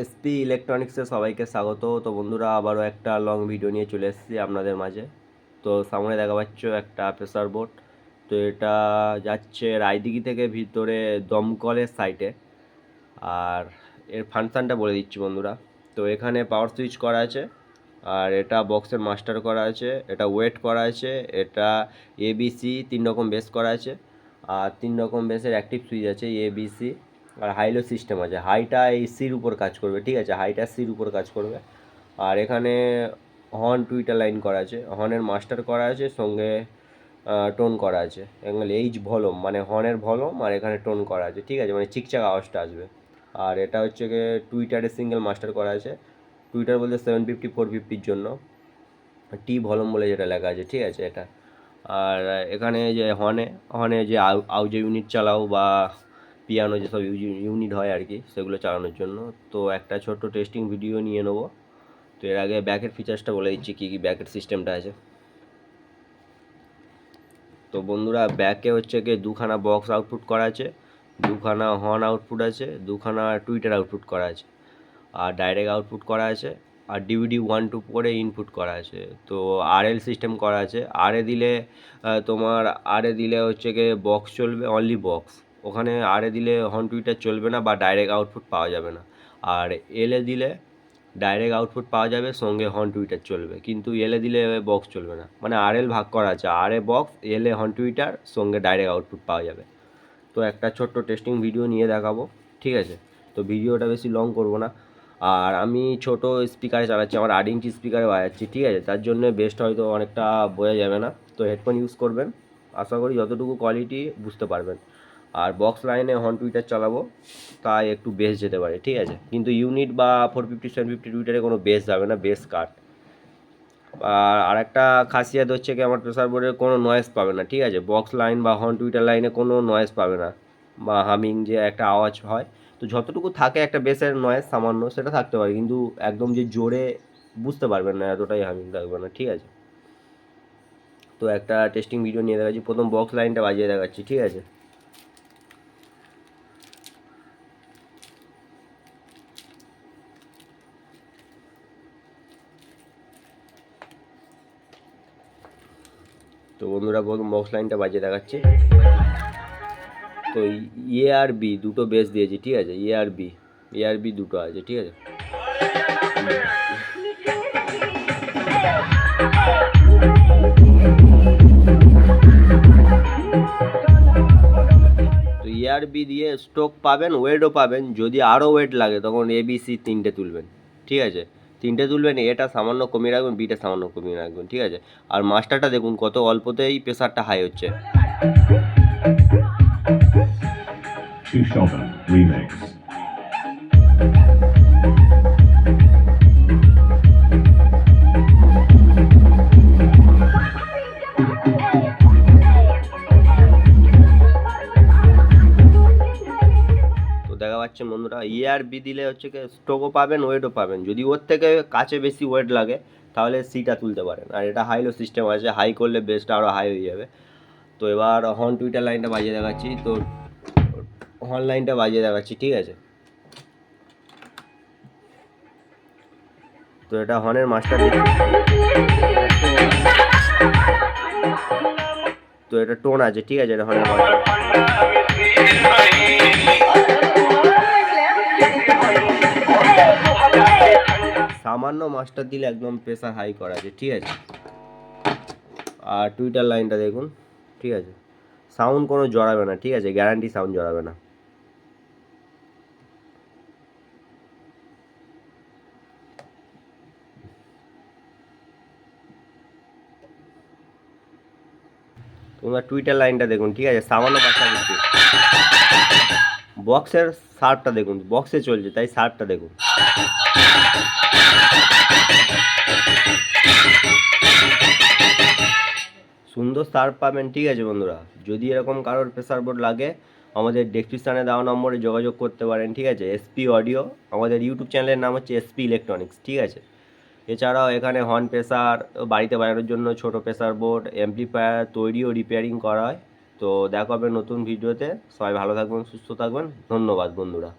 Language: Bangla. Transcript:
এসপি ইলেকট্রনিক্সে সবাইকে স্বাগত। তো বন্ধুরা, আবারও একটা লং ভিডিও নিয়ে চলে এসেছি আপনাদের মাঝে। তো সামনে দেখা পাচ্ছ একটা প্রেসার বোর্ড তো এটা যাচ্ছে রায়দিঘি থেকে ভিতরে দমকলের সাইটে আর এর ফাংশানটা বলে দিচ্ছি বন্ধুরা। তো এখানে পাওয়ার সুইচ করা আছে। আর এটা বক্সের মাস্টার করা আছে। এটা ওয়েট করা আছে। এটা এবিসি তিন রকম বেস করা আছে। আর তিন রকম বেসের অ্যাক্টিভ সুইচ আছে এবিসি আর হাইলো সিস্টেম আছে। হাইটা এই সির উপর কাজ করবে, ঠিক আছে? হাইটা সির উপর কাজ করবে। আর এখানে হর্ন টুইটার লাইন করা আছে। হর্নের মাস্টার করা আছে, সঙ্গে টোন করা আছে। এখানে এইচ ভলম মানে হর্নের ভলম আর এখানে টোন করা আছে, ঠিক আছে? মানে চিকচাক আওয়াজটা আসবে। আর এটা হচ্ছে গিয়ে টুইটারে সিঙ্গেল মাস্টার করা আছে। টুইটার বলতে সেভেন ফিফটি ফোর ফিফটির জন্য। টি ভলম বলে যেটা লেখা আছে, ঠিক আছে? এটা। আর এখানে যে হর্নে হর্নে যে আউ আউজে ইউনিট চালাও বা পিয়ানো যেসব ইউনিট হয় আর কি, সেগুলো চালানোর জন্য। তো একটা ছোট্ট টেস্টিং ভিডিও নিয়ে নেব। তো এর আগে ব্যাকের ফিচার্সটা বলে দিচ্ছি, কী কী ব্যাকের সিস্টেমটা আছে। তো বন্ধুরা ব্যাকে হচ্ছে গিয়ে দুখানা বক্স আউটপুট করা আছে, দুখানা হর্ন আউটপুট আছে, দুখানা টুইটার আউটপুট করা আছে, আর ডাইরেক্ট আউটপুট করা আছে, আর ডিভিডি ওয়ান টু করে ইনপুট করা আছে। তো আরএল সিস্টেম করা আছে। আরে দিলে তোমার আরে দিলে হচ্ছে গিয়ে বক্স চলবে অনলি বক্স ওখানে আরে দিলে হর্ন টুইটার চলবে না বা ডাইরেক্ট আউটপুট পাওয়া যাবে না। আর এলে দিলে ডাইরেক্ট আউটপুট পাওয়া যাবে, সঙ্গে হর্ন টুইটার চলবে। কিন্তু এলে দিলে বক্স চলবে না। মানে আর এল ভাগ করা আছে। আর এ বক্স এলে হর্ন টুইটার সঙ্গে ডাইরেক্ট আউটপুট পাওয়া যাবে। তো একটা ছোট্ট টেস্টিং ভিডিও নিয়ে দেখাবো, ঠিক আছে? তো ভিডিওটা বেশি লং করব না। আর আমি ছোট স্পিকারে চালাচ্ছি, আমার আট ইঞ্চি স্পিকারে বাজাচ্ছি, ঠিক আছে? তার জন্য বেস্ট হয়তো অনেকটা বোঝা যাবে না। তো হেডফোন ইউজ করবেন। আশা করি যতটুকু কোয়ালিটি বুঝতে পারবেন। আর বক্স লাইনে হর্ন টুইটার চালাবো, তাই একটু বেস যেতে পারে, ঠিক আছে? কিন্তু ইউনিট বা ফোর ফিফটি সেভেন ফিফটি টুইটারে কোনো বেস যাবে না বেস কাট আর আরেকটা খাসিয়াত হচ্ছে কি, আমার প্রেসার বোর্ডের কোনো নয়েজ পাবে না, ঠিক আছে? বক্স লাইন বা হর্ন টুইটার লাইনে কোনো নয়েজ পাবে না, বা হামিং যে একটা আওয়াজ হয়। তো যতটুকু থাকে একটা বেসের নয়েজ সামান্য, সেটা থাকতে পারে, কিন্তু একদম যে জোরে বুঝতে পারবেন না, এতটাই হামিং থাকবে না, ঠিক আছে? তো একটা টেস্টিং ভিডিও নিয়ে দেখাচ্ছি, প্রথম বক্স লাইনটা বাজিয়ে দেখাচ্ছি, ঠিক আছে? তো বন্ধুরা বক্স লাইনটা বাজিয়ে দেখাচ্ছি। তো এ আর বি দুটো বেস দিয়েছি, ঠিক আছে? এ আর বি এ আর বি দুটো আছে, ঠিক আছে? তো এ আর বি দিয়ে স্ট্রোক পাবেন ওয়েটও পাবেন। যদি আরও ওয়েট লাগে, তখন এ বি সি তিনটে তুলবেন, ঠিক আছে? তিনটে তুলবেন, এটা সামান্য কমিয়ে রাখবেন, বিটা সামান্য কমিয়ে রাখবেন, ঠিক আছে আর মাস্টারটা দেখুন, কত অল্পতেই প্রেশারটা হাই হচ্ছে Two. তো দেখা পাচ্ছে বন্ধুরা। ই আর বি দিলে হচ্ছে কি স্ট্রোকও পাবেন ওয়েটও পাবেন। যদি ওর থেকে কাছে বেশি ওয়েট লাগে, তাহলে সিটা তুলতে পারেন। আর এটা হাইলো সিস্টেম আছে হাই করলে বেসটা আরও হাই হয়ে যাবে। তো এবার হর্ন টুইটার লাইনটা বাজিয়ে দেখাচ্ছি। তো হর্ন লাইনটা বাজিয়ে দেখাচ্ছি, ঠিক আছে? তো এটা হর্নের মাস্টার তো এটা টোন আছে, ঠিক আছে? এটা হর্নের মাস্টার সামান্য মাস্টার দিলে একদম প্রেসার হাই করা আছে ঠিক আছে? আর টুইটার লাইনটা দেখুন, ঠিক আছে? সাউন্ড কোনো জড়াবে না, ঠিক আছে? গ্যারান্টি সাউন্ড জড়াবে না। তোমরা টুইটার লাইনটা দেখুন, ঠিক আছে? সামান্য মাস্টার দিচ্ছি। বক্সের সার্ভটা দেখুন বক্সে চলছে, তাই সার্ভটা দেখুন। সুন্দর সার্ভ পাবেন, ঠিক আছে বন্ধুরা? যদি এরকম কারোর প্রেসার বোর্ড লাগে, আমাদের ডেসক্রিপশানে দেওয়া নম্বরে যোগাযোগ করতে পারেন, ঠিক আছে? এসপি অডিও আমাদের ইউটিউব চ্যানেলের নাম হচ্ছে এসপি ইলেকট্রনিক্স ঠিক আছে? এছাড়াও এখানে হর্ন প্রেসার বাড়িতে বাজানোর জন্য ছোট প্রেসার বোর্ড অ্যাম্পলিফায়ার তৈরি ও রিপেয়ারিং করা হয়। তো দেখা হবে নতুন ভিডিওতে। সবাই ভালো থাকবেন সুস্থ থাকবেন। ধন্যবাদ বন্ধুরা।